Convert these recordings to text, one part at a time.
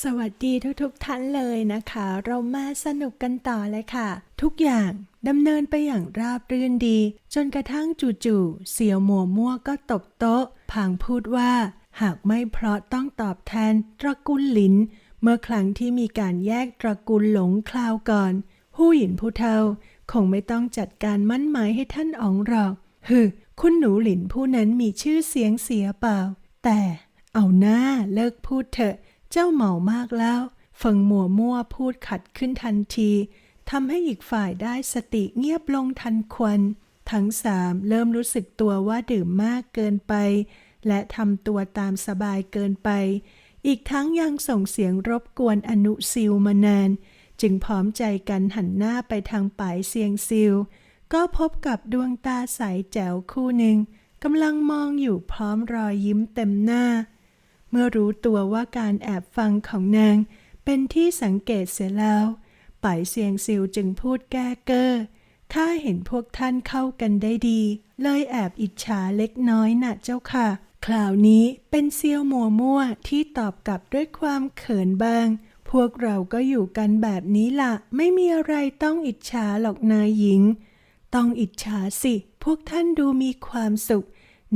สวัสดีทุกๆทท่านเลยนะคะ เรามาสนุกกันต่อเลยค่ะ ทุกอย่างดำเนินไปอย่างราบรื่นดี จนกระทั่งจู่ๆเสี่ยวหมัวมั่วก็ตบโต๊ะพางพูดว่า หากไม่เพราะต้องตอบแทนตระกูลหลิน เมื่อครั้งที่มีการแยกตระกูลหลงคราวก่อนหู้หยินผู้เฒ่าคงไม่ต้องจัดการมั่นหมายให้ท่านอ๋องหรอกฮึคุณหนูหลินผู้นั้นมีชื่อเสียงเสียเปล่า แต่เอาหน้าเลิกพูดเถอะ เจ้าเหมามากแล้วเฟิงมัวมั่วพูดขัดขึ้นทันทีทำให้อีกฝ่ายได้สติเงียบลงทันควัน ทั้งสามเริ่มรู้สึกตัวว่าดื่มมากเกินไป และทำตัวตามสบายเกินไป อีกทั้งยังส่งเสียงรบกวนอนุซิลมานาน จึงพร้อมใจกันหันหน้าไปทางป่ายเซียงซิล ก็พบกับดวงตาใสแจ๋วคู่หนึ่งกำลังมองอยู่พร้อมรอยยิ้มเต็มหน้า เมื่อรู้ตัวว่าการแอบฟังของนาง เป็นที่สังเกตเสียแล้วป่ายเซียงซิวจึงพูดแก้เก้อข้าเห็นพวกท่านเข้ากันได้ดี เลยแอบอิจฉาเล็กน้อยนะเจ้าค่ะ คราวนี้เป็นเซียวมัวมั่วที่ตอบกลับด้วยความเขินบ้าง พวกเราก็อยู่กันแบบนี้ล่ะ ไม่มีอะไรต้องอิจฉาหรอกนายหญิง ต้องอิจฉาสิ พวกท่านดูมีความสุข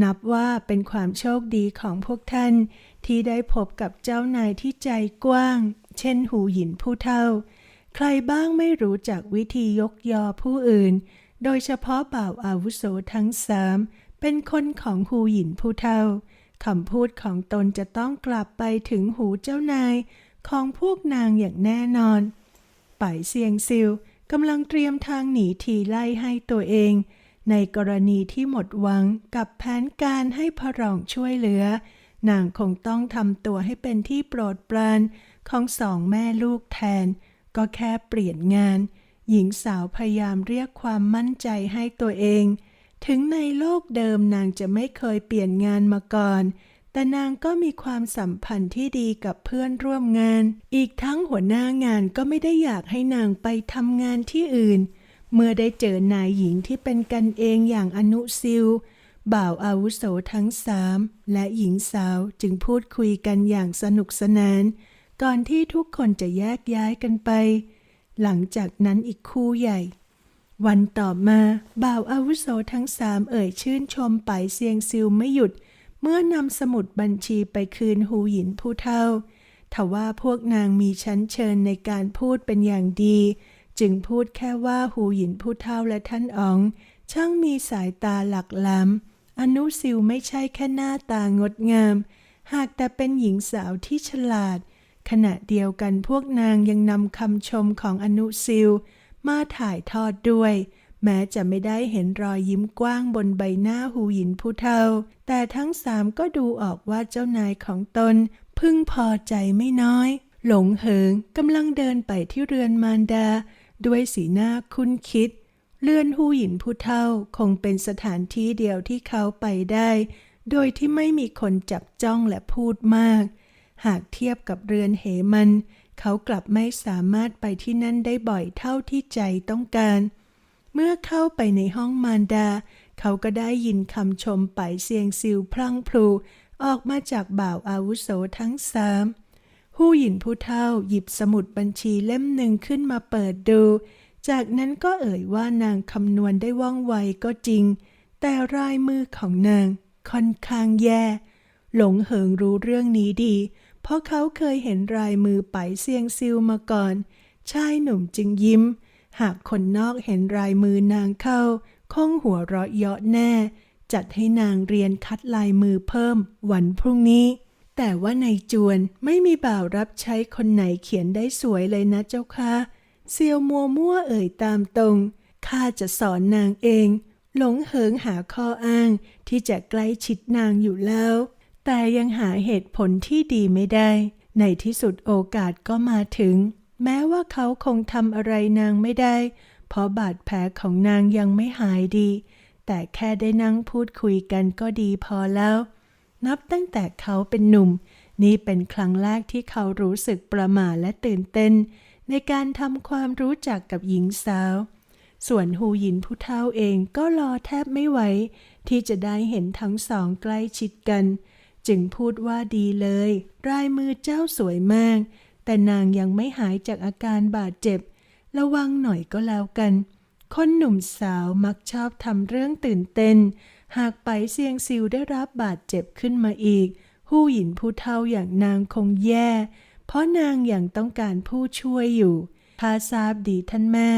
นับว่าเป็นความโชคดีของพวกท่าน ที่ได้พบกับเจ้านายที่ใจกว้าง เช่นหูหินผู้เท่า ใครบ้างไม่รู้จักวิธียกยอผู้อื่น โดยเฉพาะบ่าวอาวุโสทั้งสามเป็นคนของหูหินผู้เท่าคำพูดของตนจะต้องกลับไปถึงหูเจ้านายของพวกนางอย่างแน่นอนป่ายเซียงซิลกำลังเตรียมทางหนีทีไล่ให้ตัวเอง ในกรณีที่หมดหวังกับแผนการให้พระรองช่วยเหลือ นางคงต้องทำตัวให้เป็นที่โปรดปรานของสองแม่ลูกแทน ก็แค่เปลี่ยนงาน หญิงสาวพยายามเรียกความมั่นใจให้ตัวเอง ถึงในโลกเดิมนางจะไม่เคยเปลี่ยนงานมาก่อน แต่นางก็มีความสัมพันธ์ที่ดีกับเพื่อนร่วมงาน อีกทั้งหัวหน้างานก็ไม่ได้อยากให้นางไปทำงานที่อื่น เมื่อได้เจอนายหญิงที่เป็นกันเองอย่างอนุซิล บ่าวอาวุโสทั้งสามและหญิงสาวจึงพูดคุยกันอย่างสนุกสนาน ก่อนที่ทุกคนจะแยกย้ายกันไป หลังจากนั้นอีกคู่ใหญ่ วันต่อมาบ่าวอาวุโสทั้งสามเอ่ยชื่นชมไปเซียงซิลไม่หยุด เมื่อนำสมุดบัญชีไปคืนหูหยินผู้เท่าทว่าพวกนางมีชั้นเชิญในการพูดเป็นอย่างดี จึงพูดแค่ว่าหูหยินผู้เท่าและท่านอ๋อง ช่างมีสายตาหลักล้ำ อนุซิลไม่ใช่แค่หน้าตางดงาม หากแต่เป็นหญิงสาวที่ฉลาด ขณะเดียวกันพวกนางยังนำคำชมของอนุซิลมาถ่ายทอดด้วย แม้จะไม่ได้เห็นรอยยิ้มกว้างบนใบหน้าหูหยินผู้เฒ่าแต่ทั้งสามก็ดูออกว่าเจ้านายของตน พึงพอใจไม่น้อย หลงเหิงกำลังเดินไปที่เรือนมารดา ด้วยสีหน้าคุ้นคิด เลื่อนหูหยินผู้เฒ่าคงเป็นสถานที่เดียวที่เขาไปได้ โดยที่ไม่มีคนจับจ้องและพูดมาก หากเทียบกับเรือนเหมัน เขากลับไม่สามารถไปที่นั่นได้บ่อยเท่าที่ใจต้องการ เมื่อเข้าไปในห้องมารดา เขาก็ได้ยินคำชมไปเสียงซิวพลังพลูออกมาจากบ่าวอาวุโสทั้งสามหู้หยินผู้เฒ่าหยิบสมุดบัญชีเล่มหนึ่งขึ้นมาเปิดดู จากนั้นก็เอ่ยว่านางคำนวณได้ว่องไวก็จริง แต่รายมือของนางค่อนข้างแย่ หลงเหิงรู้เรื่องนี้ดี เพราะเขาเคยเห็นรายมือไปเซียงซิวมาก่อน ชายหนุ่มจึงยิ้ม หากคนนอกเห็นรายมือนางเข้า คงหัวเราะเยาะแน่ จัดให้นางเรียนคัดลายมือเพิ่มวันพรุ่งนี้ แต่ว่าในจวนไม่มีบ่าวรับใช้คนไหนเขียนได้สวยเลยนะเจ้าค่ะ เซียวมัวมั่วเอ่ยตามตรง ข้าจะสอนนางเอง หลงเหิงหาข้ออ้างที่จะใกล้ชิดนางอยู่แล้ว แต่ยังหาเหตุผลที่ดีไม่ได้ ในที่สุดโอกาสก็มาถึง แม้ว่าเขาคงทำอะไรนางไม่ได้ เพราะบาดแผลของนางยังไม่หายดี แต่แค่ได้นั่งพูดคุยกันก็ดีพอแล้ว นับตั้งแต่เขาเป็นหนุ่ม นี่เป็นครั้งแรกที่เขารู้สึกประหม่าและตื่นเต้น ในการทำความรู้จักกับหญิงสาว ส่วนฮูหยินผู้เฒ่าเองก็รอแทบไม่ไหว ที่จะได้เห็นทั้งสองใกล้ชิดกัน จึงพูดว่าดีเลย รายมือเจ้าสวยมาก แต่นางยังไม่หายจากอาการบาดเจ็บ ระวังหน่อยก็แล้วกัน คนหนุ่มสาวมักชอบทำเรื่องตื่นเต้น หากไปเซียงซิวได้รับบาดเจ็บขึ้นมาอีกผู้หญิงผู้เฒ่าอย่างนางคงแย่ เพราะนางยังต้องการผู้ช่วยอยู่ ถ้าทราบดีท่านแม่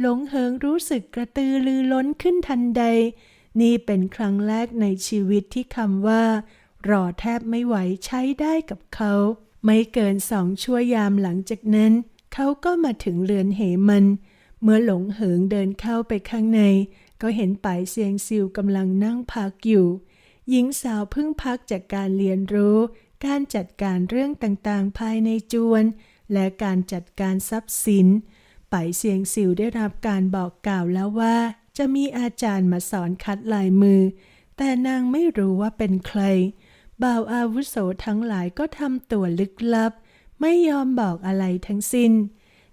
หลงเหิงรู้สึกกระตือรือร้นขึ้นทันใด นี่เป็นครั้งแรกในชีวิตที่คำว่า รอแทบไม่ไหวใช้ได้กับเขา ไม่เกินสองชั่วยามหลังจากนั้น เขาก็มาถึงเรือนเหมัน เมื่อหลงเหิงเดินเข้าไปข้างใน ก็เห็นป่ายเซียงซิวกำลังนั่งพักอยู่หญิงสาวเพิ่งพักจากการเรียนรู้ การจัดการเรื่องต่างๆ ภายในจวน และการจัดการทรัพย์สินป่ายเซียงซิวได้รับการบอกกล่าวแล้วว่า จะมีอาจารย์มาสอนคัดลายมือ แต่นางไม่รู้ว่าเป็นใคร บ่าวอาวุโสทั้งหลายก็ทำตัวลึกลับ ไม่ยอมบอกอะไรทั้งสิ้น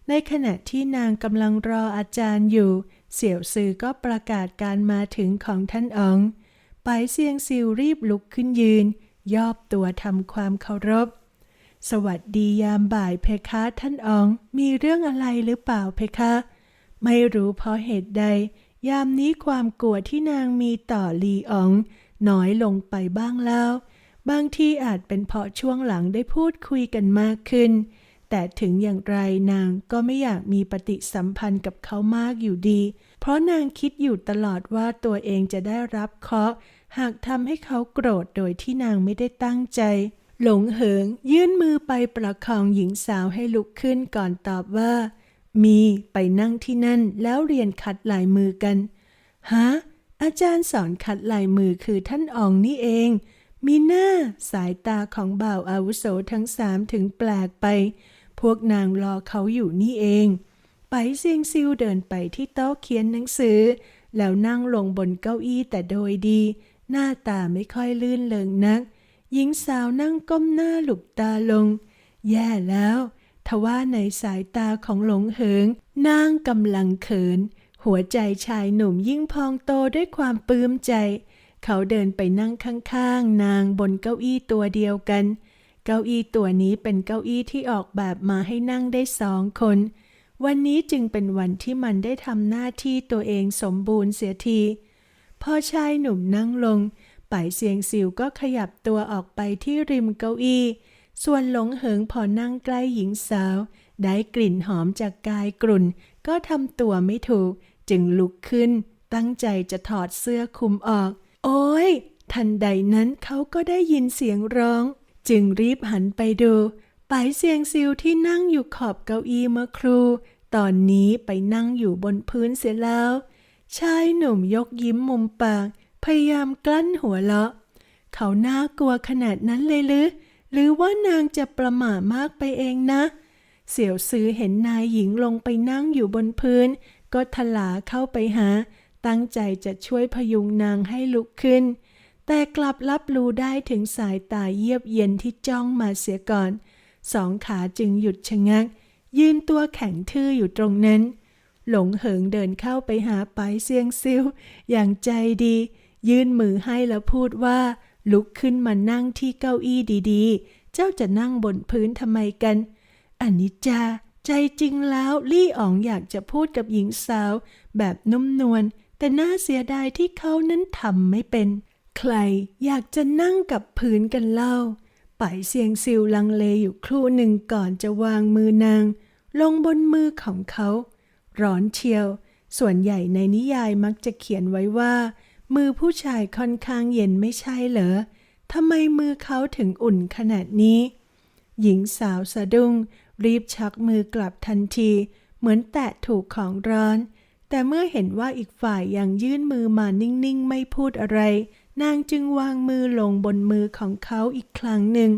ในขณะที่นางกำลังรออาจารย์อยู่ เสี่ยวซือก็ประกาศการมาถึงของท่านอ๋อง ไปเซียงซิวรีบลุกขึ้นยืน ยอบตัวทำความเคารพ สวัสดียามบ่ายเพคะท่านออง มีเรื่องอะไรหรือเปล่าเพคะ ไม่รู้เพราะเหตุใด ยามนี้ความกลัวที่นางมีต่อลีออง น้อยลงไปบ้างแล้ว บางทีอาจเป็นเพราะช่วงหลังได้พูดคุยกันมากขึ้น แต่ถึงอย่างไรนางก็ไม่อยากมีปฏิสัมพันธ์กับเขามากอยู่ดี เพราะนางคิดอยู่ตลอดว่าตัวเองจะได้รับเคราะห์ หากทำให้เขาโกรธโดยที่นางไม่ได้ตั้งใจ หลงเหิง ยื่นมือไปประคองหญิงสาวให้ลุกขึ้นก่อนตอบว่า มีไปนั่งที่นั่นแล้วเรียนคัดลายมือกันฮะอาจารย์สอนคัดลายมือคือท่านอองนี่เอง มีหน้าสายตาของบ่าวอาวุโสทั้งสามถึงแปลกไป พวกนางรอเขาอยู่นี่เอง ไปเซียงซิวเดินไปที่โต๊ะเขียนหนังสือ แล้วนั่งลงบนเก้าอี้แต่โดยดี หน้าตาไม่ค่อยลื่นเลิงนัก หญิงสาวนั่งก้มหน้าหลุบตาลง แย่แล้วทว่าในสายตาของหลงเหิงนางกำลังเขิน หัวใจชายหนุ่มยิ่งพองโตด้วยความปลื้มใจ เขาเดินไปนั่งข้างๆ นางบนเก้าอี้ตัวเดียวกัน เก้าอี้ตัวนี้เป็นเก้าอี้ที่ออกแบบมาให้นั่งได้สองคน วันนี้จึงเป็นวันที่มันได้ทำหน้าที่ตัวเองสมบูรณ์เสียที พอชายหนุ่มนั่งลงป่ายเสียงสิวก็ขยับตัวออกไปที่ริมเก้าอี้ ส่วนหลงเหิงพอนั่งใกล้หญิงสาว ได้กลิ่นหอมจากกายกรุ่น ก็ทำตัวไม่ถูก จึงลุกขึ้น ตั้งใจจะถอดเสื้อคลุมออก โอ้ย ทันใดนั้นเขาก็ได้ยินเสียงร้อง จึงรีบหันไปดูป่ายเสียงซิวที่นั่งอยู่ขอบเก้าอี้เมื่อครูตอนนี้ไปนั่งอยู่บนพื้นเสียแล้ว ชายหนุ่มยกยิ้มมุมปาก พยายามกลั้นหัวเราะ เขาน่ากลัวขนาดนั้นเลยหรือ หรือว่านางจะประหม่ามากไปเองนะ เสี่ยวซื้อเห็นนายหญิงลงไปนั่งอยู่บนพื้น ก็ทลาเข้าไปหา ตั้งใจจะช่วยพยุงนางให้ลุกขึ้น แต่กลับรับรู้ได้ถึงสายตาเยียบเย็นที่จ้องมาเสียก่อน สองขาจึงหยุดชะงัก ยืนตัวแข็งทื่ออยู่ตรงนั้น หลงเหิงเดินเข้าไปหาไปเซียงซิวอย่างใจดี ยื่นมือให้แล้วพูดว่า ลุกขึ้นมานั่งที่เก้าอี้ดีๆ เจ้าจะนั่งบนพื้นทำไมกันอันนี้จาใจจริงแล้วลี่อ๋องอยากจะพูดกับหญิงสาว แบบนุ่มนวลแต่น่าเสียดายที่เขานั้นทำไม่เป็น ใครอยากจะนั่งกับพื้นกันเล่าป่ายเสียงซิวลังเลอยู่ครู่หนึ่งก่อนจะวางมือนาง ลงบนมือของเขา ร้อนเชียว ส่วนใหญ่ในนิยายมักจะเขียนไว้ว่า มือผู้ชายค่อนข้างเย็นไม่ใช่เหรอทำไมมือเขาถึงอุ่นขนาดนี้ หญิงสาวสะดุ้ง รีบชักมือกลับทันที เหมือนแตะถูกของร้อน แต่เมื่อเห็นว่าอีกฝ่ายยังยื่นมือมานิ่งๆ ไม่พูดอะไร นางจึงวางมือลงบนมือของเขาอีกครั้งหนึ่ง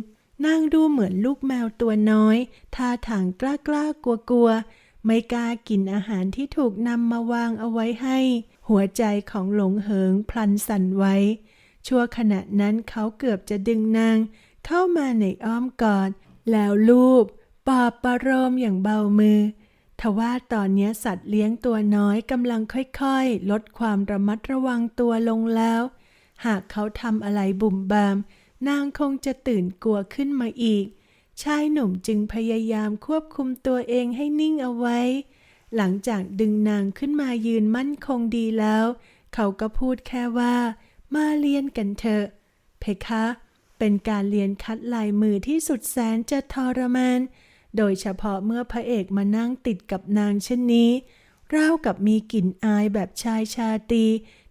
นางดูเหมือนลูกแมวตัวน้อย ท่าทางกล้ากล้ากลัวกลัวๆ ไม่กล้ากินอาหารที่ถูกนำมาวางเอาไว้ให้ หัวใจของหลงเหิงพลันสั่นไว้ ชั่วขณะนั้นเขาเกือบจะดึงนาง เข้ามาในอ้อมกอด แล้วลูบปอบประโลมอย่างเบามือทว่าตอนนี้สัตว์เลี้ยงตัวน้อยกำลังค่อยๆ ลดความระมัดระวังตัวลงแล้ว หากเขาทำอะไรบุ่มบาม นางคงจะตื่นกลัวขึ้นมาอีก ชายหนุ่มจึงพยายามควบคุมตัวเองให้นิ่งเอาไว้ หลังจากดึงนางขึ้นมายืนมั่นคงดีแล้ว เขาก็พูดแค่ว่า มาเรียนกันเถอะ เพคะ เป็นการเรียนคัดลายมือที่สุดแสนจะทรมาน โดยเฉพาะเมื่อพระเอกมานั่งติดกับนางเช่นนี้ราวกับมีกลิ่นอายแบบชายชาตี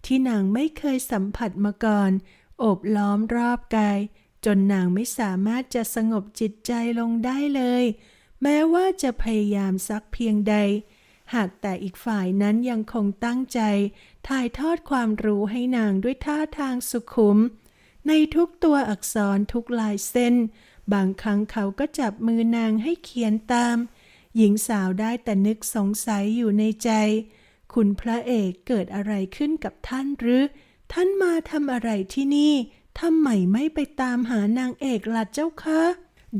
ที่นางไม่เคยสัมผัสมาก่อน โอบล้อมรอบกาย จนนางไม่สามารถจะสงบจิตใจลงได้เลย แม้ว่าจะพยายามสักเพียงใด หากแต่อีกฝ่ายนั้นยังคงตั้งใจ ถ่ายทอดความรู้ให้นางด้วยท่าทางสุขุม ในทุกตัวอักษรทุกลายเส้น บางครั้งเขาก็จับมือนางให้เขียนตาม หญิงสาวได้แต่นึกสงสัยอยู่ในใจ คุณพระเอกเกิดอะไรขึ้นกับท่านหรือ ท่านมาทำอะไรที่นี่ ทำไมไม่ไปตามหานางเอกล่ะเจ้าคะ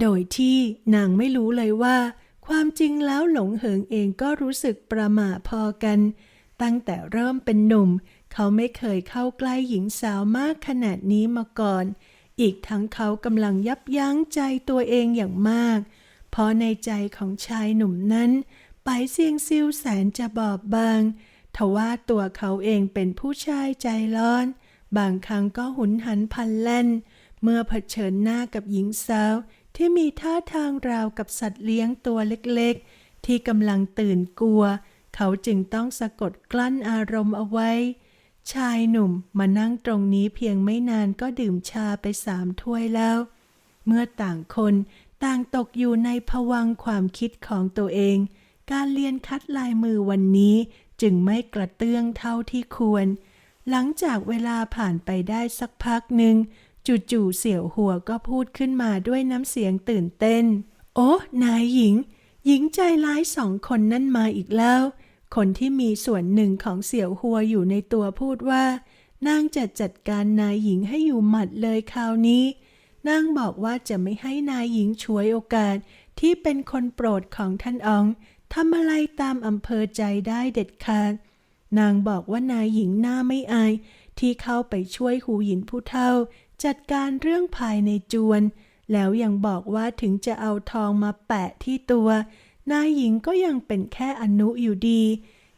โดยที่นางไม่รู้เลยว่า ความจริงแล้วหลงเหิงเองก็รู้สึกประหม่าพอกัน ตั้งแต่เริ่มเป็นหนุ่ม เขาไม่เคยเข้าใกล้หญิงสาวมากขนาดนี้มาก่อน อีกทั้งเขากำลังยับยั้งใจตัวเองอย่างมาก เพราะในใจของชายหนุ่มนั้น ไปเสียงซิวแสนจะบอบบางทว่าตัวเขาเองเป็นผู้ชายใจร้อน บางครั้งก็หุนหันพลันแล่น เมื่อเผชิญหน้ากับหญิงสาวที่มีท่าทางราวกับสัตว์เลี้ยงตัวเล็กๆ ที่กำลังตื่นกลัว เขาจึงต้องสะกดกลั้นอารมณ์เอาไว้ ชายหนุ่มมานั่งตรงนี้เพียงไม่นานก็ดื่มชาไปสามถ้วยแล้ว เมื่อต่างคนต่างตกอยู่ในภวังค์ความคิดของตัวเอง การเรียนคัดลายมือวันนี้จึงไม่กระเตื้องเท่าที่ควร หลังจากเวลาผ่านไปได้สักพักหนึ่งจู่ๆเสี่ยวหัวก็พูดขึ้นมาด้วยน้ำเสียงตื่นเต้น โอ้นายหญิง หญิงใจร้ายสองคนนั่นมาอีกแล้ว คนที่มีส่วนหนึ่งของเสี่ยวหัวอยู่ในตัวพูดว่า นางจะจัดการนายหญิงให้อยู่หมัดเลยคราวนี้ นางบอกว่าจะไม่ให้นายหญิงช่วยโอกาสที่เป็นคนโปรดของท่านอองทำอะไรตามอำเภอใจได้เด็ดขาด นางบอกว่านายหญิงหน้าไม่อาย ที่เข้าไปช่วยหูหยินผู้เฒ่า จัดการเรื่องภายในจวน แล้วยังบอกว่าถึงจะเอาทองมาแปะที่ตัว นายหญิงก็ยังเป็นแค่อนุอยู่ดี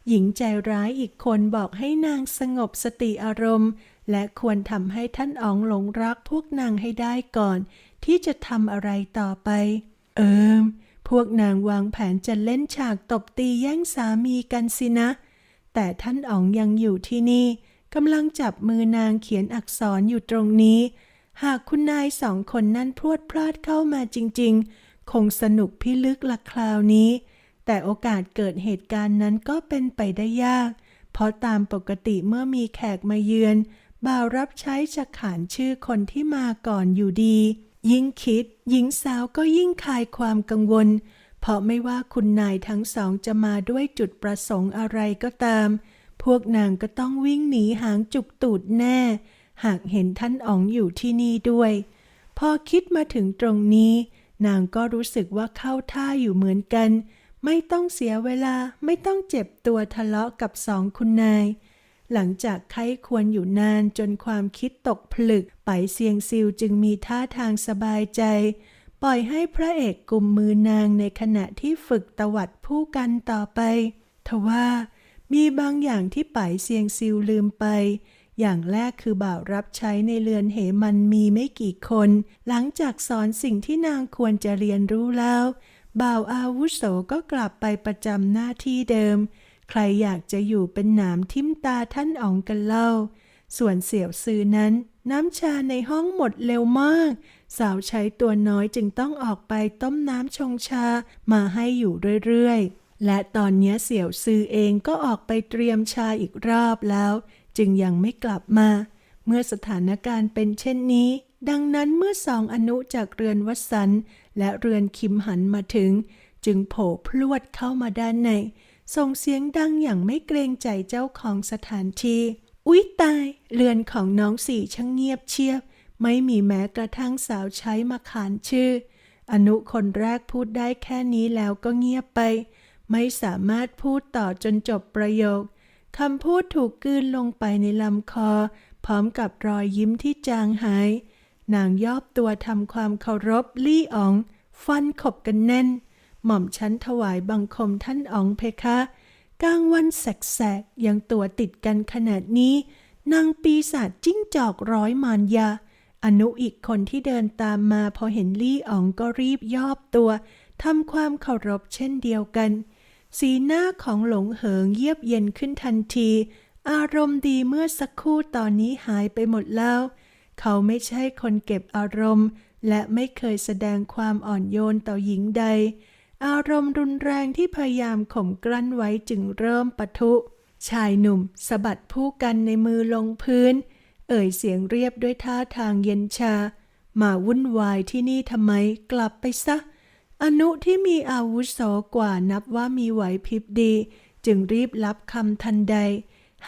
หญิงใจร้ายอีกคนบอกให้นางสงบสติอารมณ์ และควรทำให้ท่านอ๋องหลงรักพวกนางให้ได้ก่อน ที่จะทำอะไรต่อไป เอิมพวกนางวางแผนจะเล่นฉากตบตีแย่งสามีกันสินะ แต่ท่านอ๋องยังอยู่ที่นี่กำลังจับมือนางเขียนอักษรอยู่ตรงนี้ หากคุณนายสองคนนั้นพรวดพลาดเข้ามาจริง ๆ คงสนุกพิลึกละคราวนี้ แต่โอกาสเกิดเหตุการณ์นั้นก็เป็นไปได้ยาก เพราะตามปกติเมื่อมีแขกมาเยือน บ่าวรับใช้จะขานชื่อคนที่มาก่อนอยู่ดี ยิ่งคิด หญิงสาวก็ยิ่งคลายความกังวล เพราะไม่ว่าคุณนายทั้งสองจะมาด้วยจุดประสงค์อะไรก็ตาม พวกนางก็ต้องวิ่งหนีหางจุกตูดแน่ หากเห็นท่านอ๋องอยู่ที่นี่ด้วย พอคิดมาถึงตรงนี้ นางก็รู้สึกว่าเข้าท่าอยู่เหมือนกัน ไม่ต้องเสียเวลาไม่ต้องเจ็บตัวทะเลาะกับสองคุณนาย หลังจากไข้ควรอยู่นานจนความคิดตกผลึก ไปเซียงซิวจึงมีท่าทางสบายใจ ปล่อยให้พระเอกกลุ่มมือนางในขณะที่ฝึกตวัดผู้กันต่อไป ทว่ามีบางอย่างที่ไปเซียงซิวลืมไป อย่างแรกคือบ่าวรับใช้ในเรือนเหมันมีไม่กี่คน หลังจากสอนสิ่งที่นางควรจะเรียนรู้แล้ว บ่าวอาวุโสก็กลับไปประจำหน้าที่เดิม ใครอยากจะอยู่เป็นหนามทิมตาท่านอ๋องกันเล่า ส่วนเสี่ยวซือนั้นน้ำชาในห้องหมดเร็วมาก สาวใช้ตัวน้อยจึงต้องออกไปต้มน้ำชงชามาให้อยู่เรื่อยๆ และตอนนี้เสี่ยวซือเองก็ออกไปเตรียมชาอีกรอบแล้ว จึงยังไม่กลับมา เมื่อสถานการณ์เป็นเช่นนี้ ดังนั้นเมื่อสองอนุจากเรือนวัดสันและเรือนคิมหันมาถึง จึงโผล่พลวดเข้ามาด้านในส่งเสียงดังอย่างไม่เกรงใจเจ้าของสถานที่ อุ๊ยตาย เรือนของน้องสี่ช่างเงียบเชียบ ไม่มีแม้กระทั่งสาวใช้มาขานชื่อ อนุคนแรกพูดได้แค่นี้แล้วก็เงียบไป ไม่สามารถพูดต่อจนจบประโยคคำพูดถูกกลืนลงไปในลำคอ พร้อมกับรอยยิ้มที่จางหาย นางยอบตัวทำความเคารพลี่อ๋อง ฟันขบกันแน่น หม่อมฉันถวายบังคมท่านอ๋องเพคะกลางวันแสกๆยังตัวติดกันขนาดนี้ นางปีศาจจิ้งจอกร้อยมารยา อนุอีกคนที่เดินตามมาพอเห็นลี่อ๋องก็รีบยอบตัวทำความเคารพเช่นเดียวกัน สีหน้าของหลงเหิงเยียบเย็นขึ้นทันที อารมณ์ดีเมื่อสักครู่ตอนนี้หายไปหมดแล้ว เขาไม่ใช่คนเก็บอารมณ์ และไม่เคยแสดงความอ่อนโยนต่อหญิงใด อารมณ์รุนแรงที่พยายามข่มกลั้นไว้จึงเริ่มปะทุ ชายหนุ่มสะบัดผู้กันในมือลงพื้น เอ่ยเสียงเรียบด้วยท่าทางเย็นชา มาวุ่นวายที่นี่ทำไมกลับไปซะ อนุที่มีอาวุโสกว่านับว่ามีไหวพริบดี จึงรีบรับคำทันใด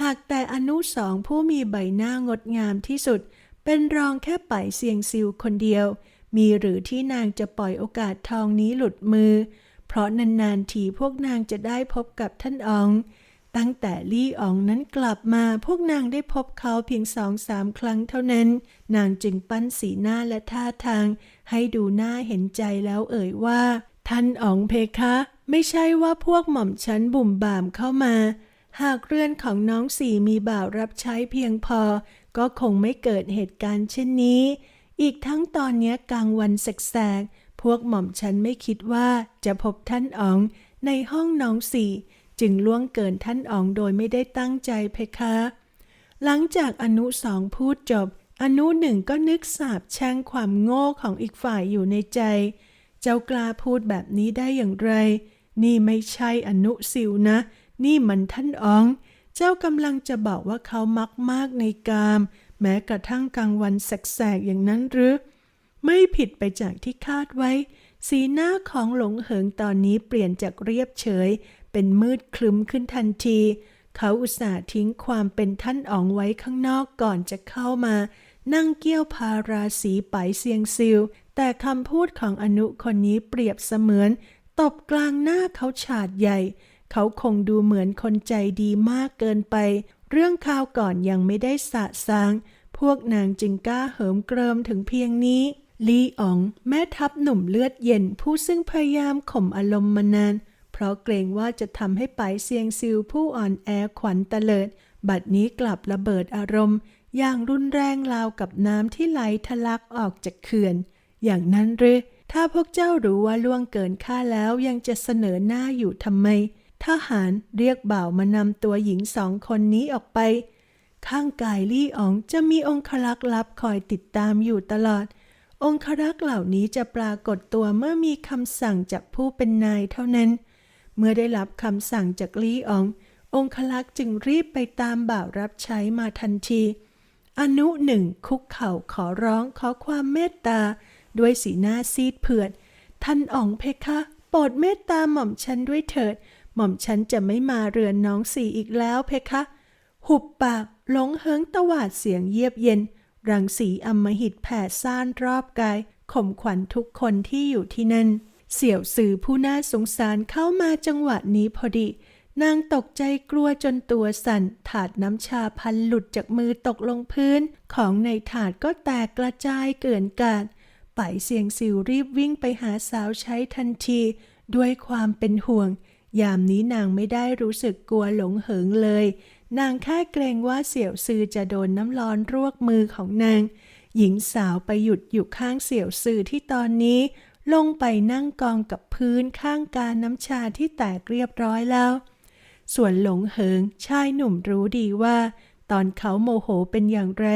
หากแต่อนุสองผู้มีใบหน้างดงามที่สุด เป็นรองแค่ไปเสียงซิวคนเดียว มีหรือที่นางจะปล่อยโอกาสทองนี้หลุดมือ เพราะนานๆทีพวกนางจะได้พบกับท่านออง ตั้งแต่ลี่อองนั้นกลับมาพวกนางได้พบเขาเพียงสองสามครั้งเท่านั้น นางจึงปั้นสีหน้าและท่าทาง ให้ดูน่าเห็นใจแล้วเอ่ยว่า ท่านอ๋องเพคะ ไม่ใช่ว่าพวกหม่อมฉันบุ่มบามเข้ามา หากเรือนของน้องสี่มีบ่าวรับใช้เพียงพอ ก็คงไม่เกิดเหตุการณ์เช่นนี้ อีกทั้งตอนนี้กลางวันแสกๆพวกหม่อมฉันไม่คิดว่าจะพบท่านอ๋องในห้องน้องสี่ จึงล่วงเกินท่านอ๋องโดยไม่ได้ตั้งใจเพคะ หลังจากอนุสองพูดจบ อนุหนึ่งก็นึกสาบแช่งความโง่ของอีกฝ่ายอยู่ในใจ เจ้ากล้าพูดแบบนี้ได้อย่างไร นี่ไม่ใช่อนุสิวนะ นี่มันท่านอ๋อง เจ้ากำลังจะบอกว่าเขามักมากในกาม แม้กระทั่งกลางวันแสกๆอย่างนั้นหรือ ไม่ผิดไปจากที่คาดไว้ สีหน้าของหลงเหิงตอนนี้เปลี่ยนจากเรียบเฉย เป็นมืดคลึ้มขึ้นทันที เขาอุตส่าห์ทิ้งความเป็นท่านอ๋องไว้ข้างนอกก่อนจะเข้ามา นั่งเกี้ยวพาราสีไปเซียงซิว แต่คำพูดของอนุคนนี้เปรียบเสมือน ตบกลางหน้าเขาฉาดใหญ่ เขาคงดูเหมือนคนใจดีมากเกินไป เรื่องข่าวก่อนยังไม่ได้สะสาง พวกนางจึงกล้าเหิมเกริมถึงเพียงนี้ ลีอ๋อง แม่ทัพหนุ่มเลือดเย็นผู้ซึ่งพยายามข่มอารมณ์มานาน เพราะเกรงว่าจะทำให้ไปเซียงซิวผู้อ่อนแอขวัญตะเลิด บัดนี้กลับระเบิดอารมณ์ อย่างรุนแรงราวกับน้ำที่ไหลทะลักออกจากเขื่อน อย่างนั้นหรือถ้าพวกเจ้ารู้ว่าล่วงเกินข้าแล้วยังจะเสนอหน้าอยู่ทำไม ทหารเรียกบ่าวมานำตัวหญิงสองคนนี้ออกไป ข้างกายลี่อ๋องจะมีองครักษ์ลับคอยติดตามอยู่ตลอด องครักษ์เหล่านี้จะปรากฏตัวเมื่อมีคำสั่งจากผู้เป็นนายเท่านั้น เมื่อได้รับคำสั่งจากลี่ออง องคลักษ์จึงรีบไปตามบ่าวรับใช้มาทันที อนุหนึ่งคุกเข่าขอร้องขอความเมตตา ด้วยสีหน้าซีดเผือด ท่านอองเพคะโปรดเมตตาหม่อมฉันด้วยเถิด หม่อมฉันจะไม่มาเรือนน้องสีอีกแล้วเพคะ หุบปากหลงเฮิงตวาดเสียงเยียบเย็น รังสีอำมหิตแผ่ซ่านรอบกายข่มขวัญทุกคนที่อยู่ที่นั่น เสี่ยวสื่อผู้น่าสงสารเข้ามาจังหวะนี้พอดี นางตกใจกลัวจนตัวสั่น ถาดน้ำชาพันหลุดจากมือตกลงพื้น ของในถาดก็แตกกระจายเกลื่อนกาดไปเสียงสิวรีบวิ่งไปหาสาวใช้ทันที ด้วยความเป็นห่วง ยามนี้นางไม่ได้รู้สึกกลัวหลงเหิงเลย นางแค่เกรงว่าเสี่ยวซือจะโดนน้ำร้อนรวกมือของนาง หญิงสาวไปหยุดอยู่ข้างเสี่ยวซือที่ตอนนี้ ลงไปนั่งกองกับพื้นข้างการน้ำชาที่แตกเรียบร้อยแล้ว ส่วนหลงเหิงชายหนุ่มรู้ดีว่า ตอนเขาโมโหเป็นอย่างไร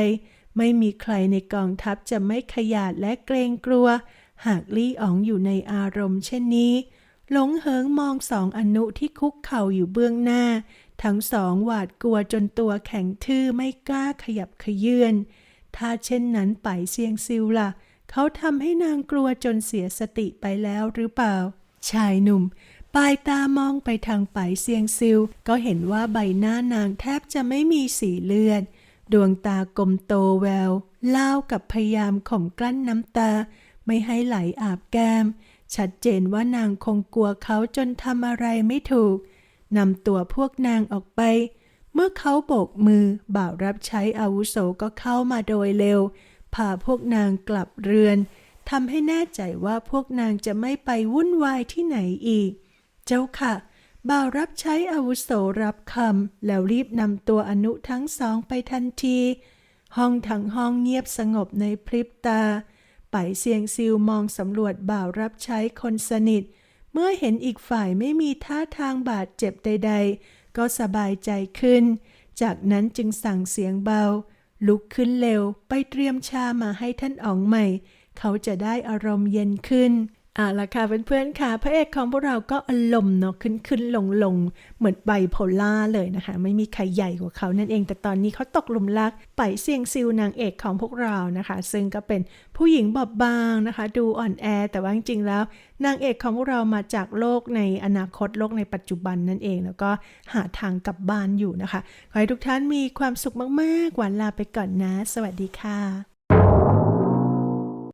ไม่มีใครในกองทัพจะไม่ขยาดและเกรงกลัว หากลี่อ๋องอยู่ในอารมณ์เช่นนี้หลงเหิงมองสองอนุที่คุกเข่าอยู่เบื้องหน้า ทั้งสองหวาดกลัวจนตัวแข็งทื่อไม่กล้าขยับขยื่นถ้าเช่นนั้นไปเซียงซิวล่ะ เขาทำให้นางกลัวจนเสียสติไปแล้วหรือเปล่า ชายหนุ่มปลายตามองไปทางไปเซียงซิว ก็เห็นว่าใบหน้านางแทบจะไม่มีสีเลือด ดวงตากลมโตแววเล่ากับพยายามข่มกลั้นน้ำตา ไม่ให้ไหลอาบแก้ม ชัดเจนว่านางคงกลัวเขาจนทำอะไรไม่ถูก นำตัวพวกนางออกไป เมื่อเขาโบกมือบ่าวรับใช้อาวุโสก็เข้ามาโดยเร็ว พาพวกนางกลับเรือนทำให้แน่ใจว่าพวกนางจะไม่ไปวุ่นวายที่ไหนอีก เจ้าค่ะ บ่าวรับใช้อาวุโสรับคำแล้วรีบนำตัวอนุทั้งสองไปทันที ห้องทั้งห้องเงียบสงบในพริบตา ไปเสียงซิวมองสำรวจบ่าวรับใช้คนสนิท มื่อเห็นอีกฝ่ายไม่มีท่าทางบาดเจ็บใด ๆ ก็สบายใจขึ้น จากนั้นจึงสั่งเสียงเบา ลุกขึ้นเร็วไปเตรียมชามาให้ท่านอ๋องใหม่ เขาจะได้อารมณ์เย็นขึ้น อ่าละค่ะเพื่อนๆค่ะพระเอกของพวกเราก็อารมณ์เนาะขึ้นขึ้นลงลงเหมือนไบโพล่าเลยนะคะ ไม่มีใครใหญ่กว่าเขานั่นเอง แต่ตอนนี้เขาตกหลุมรักไปเซียงซิวนางเอกของพวกเรานะคะ ซึ่งก็เป็นผู้หญิงบอบบางนะคะ ดูอ่อนแอ แต่ว่าจริงๆแล้ว นางเอกของพวกเรามาจากโลกในอนาคตโลกในปัจจุบันนั่นเอง แล้วก็หาทางกลับบ้านอยู่นะคะขอให้ทุกท่านมีความสุขมากๆหวานลาไปก่อนนะ สวัสดีค่ะ